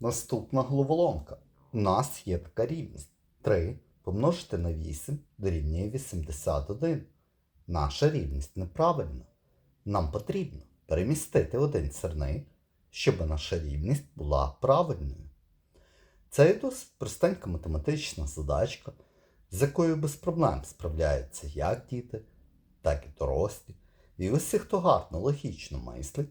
Наступна головоломка. У нас є така рівність. 3 помножити на 8 дорівнює 81. Наша рівність неправильна. Нам потрібно перемістити один сирник, щоб наша рівність була правильною. Це є досить простенька математична задачка, з якою без проблем справляються як діти, так і дорослі. І усі, хто гарно логічно мислить,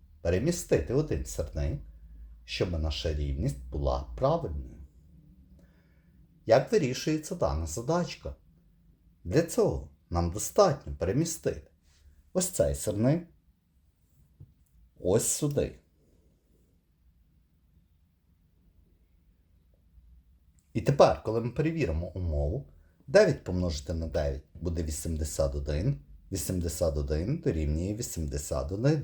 перемістити один сирник, щоб наша рівність була правильною. Як вирішується дана задачка? Для цього нам достатньо перемістити ось цей сирник ось сюди. І тепер, коли ми перевіримо умову, 9 помножити на 9 буде 81. 81 дорівнює 81.